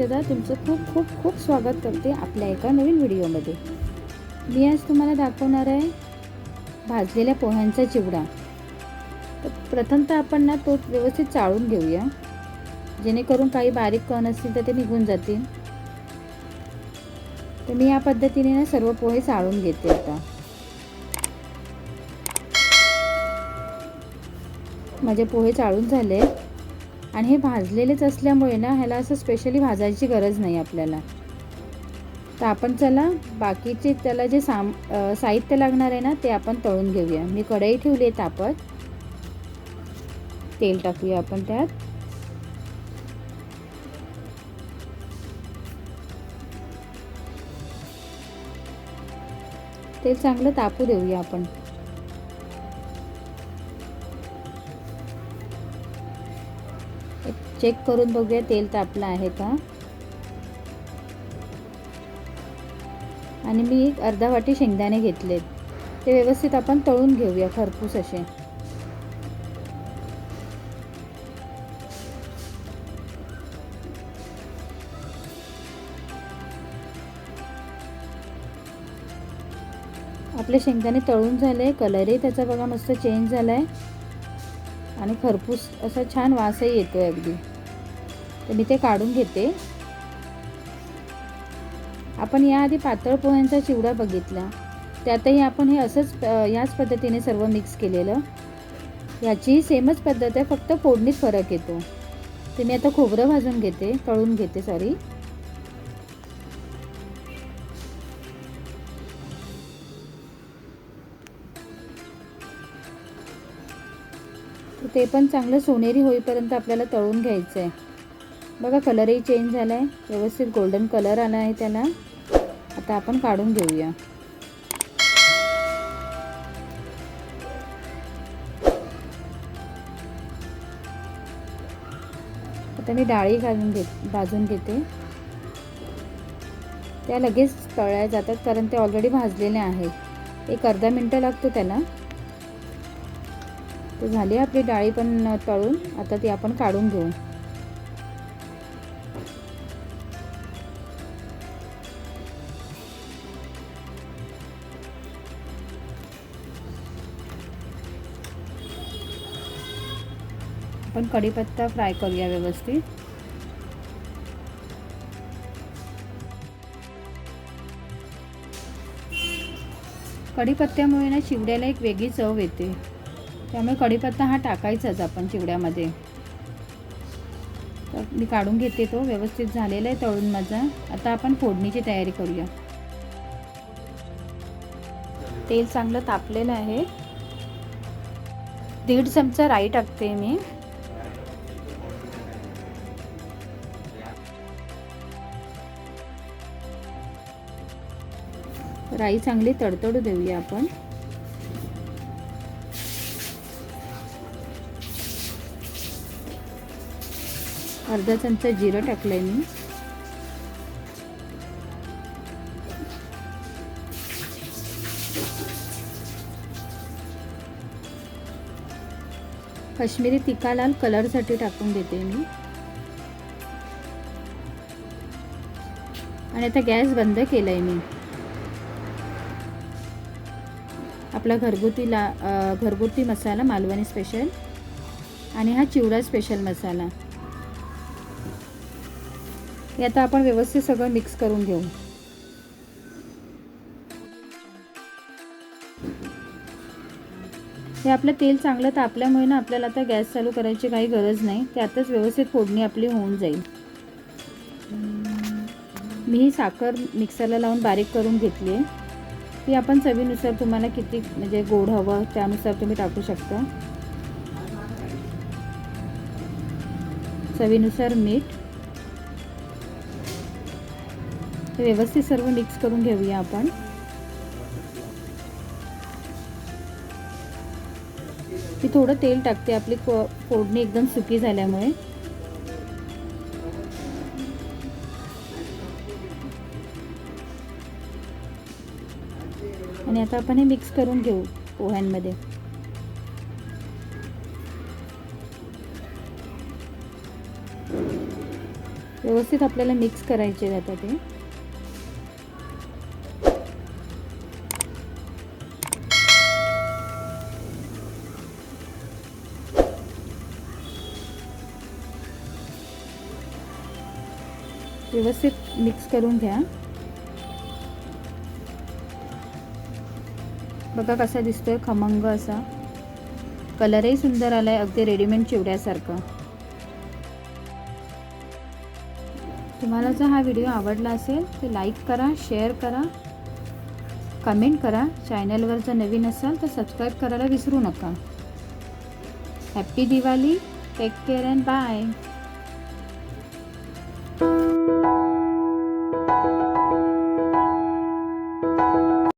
अक्षदा तुमचं खूप खूप खूप स्वागत करते आपल्या एका नवीन व्हिडिओमध्ये. मी आज तुम्हाला दाखवणार आहे भाजलेल्या पोह्यांचा चिवडा. तर प्रथमतः आपण ना तो व्यवस्थित चाळून घेऊया. जेणेकरून काही बारीक कण असतील तर ते निघून जातील. तर मी या पद्धतीने ना सर्व पोहे चाळून घेते आता. माझे पोहे चाळून झाले. आणि हे भाजलेलेच असल्यामुळे ना ह्याला असं स्पेशली भाजायची गरज नाही आपल्याला. तर आपण चला बाकीचे त्याला जे साम साहित्य लागणार आहे ना ते आपण तळून घेऊया. मी कढई ठेवली आहे तापत. तेल टाकूया आपण त्यात. तेल चांगलं तापू देऊया आपण. चेक करून बघूया तेल तापलं आहे का? आणि मी एक अर्धा वाटी शेंगदाणे घेतलेत. ते व्यवस्थित आपण तळून घेऊया खरपूस असे. आपले शेंगदाणे तळून झाले कलरही त्याचा बघा मस्त चेंज झाला आहे आणि खरपूस असा छान वासही येतो आहे अगदी. तर मी ते काढून घेते. आपण याआधी पातळ पोह्यांचा चिवडा बघितला. त्यातही आपण हे असंच याच पद्धतीने सर्व मिक्स केलेलं. याचीही सेमच पद्धत आहे फक्त फोडणीत फरक येतो. ते मी आता खोबरं भाजून घेते तळून घेते सॉरी ते पण चांगलं सोनेरी होईपर्यंत आपल्याला तळून घ्यायचं आहे बघा कलरही चेंज झाला आहे व्यवस्थित गोल्डन कलर आला आहे त्याला. आता आपण काढून घेऊया. आता मी डाळी घालून घेत भाजून घेते. त्या लगेच तळल्या जातात कारण ते ऑलरेडी भाजलेले आहेत. एक अर्धा मिनटं लागतो त्याला. तर झाली आपली डाळी पण तळून. आता ती आपण काढून घेऊ. आपण कढीपत्ता फ्राय करूया व्यवस्थित. कढीपत्त्यामुळे ना चिवड्याला एक वेगळी चव येते. त्यामुळे कढीपत्ता हा टाकायचाच आपण चिवड्यामध्ये. तर मी काढून घेते तो व्यवस्थित झालेला आहे तळून माझा. आता आपण फोडणीची तयारी करूया. तेल चांगलं तापलेलं आहे. दीड चमचा राई टाकते मी. राई चांगली तडतडू देऊया आपण. अर्धा चमचा जिरं टाकलंय मी. काश्मीरी तिखा लाल कलरसाठी टाकून देते मी. आणि आता गॅस बंद केलाय मी. आपला घरगुती ला घरगुती मसाला मालवणी स्पेशल आणि हा चिवडा स्पेशल मसाला. हे आता आपण व्यवस्थित सगळं मिक्स करून घेऊ. हे आपलं तेल चांगलं तापल्यामुळे ना आपल्याला आता गॅस चालू करायची काही गरज नाही. त्यातच व्यवस्थित फोडणी आपली होऊन जाईल. मी ही साखर मिक्सरला लावून बारीक करून घेतली आहे. ती आपण चवीनुसार तुम्हाला किती म्हणजे गोड हवं त्यानुसार तुम्ही टाकू शकता. चवीनुसार मीठ. हे व्यवस्थित सर्व मिक्स करून घेऊया आपण. मी थोडं तेल टाकते आपली फोडणी एकदम सुकी झाल्यामुळे. आणि आता आपण हे मिक्स करून घेऊ पोह्यांमध्ये. व्यवस्थित आपल्याला मिक्स करायचे आहेत आता ते. व्यवस्थित मिक्स करून घ्या. बघा कसा दिसतोय खमंग असा. कलरही सुंदर आलाय अगदी रेडीमेड चिवड्यासारखं. तुम्हाला जर हा व्हिडिओ आवडला असेल तर लाईक करा शेअर करा कमेंट करा. चॅनलवर जर नवीन असाल तर सबस्क्राईब करायला विसरू नका. Happy Diwali take care and bye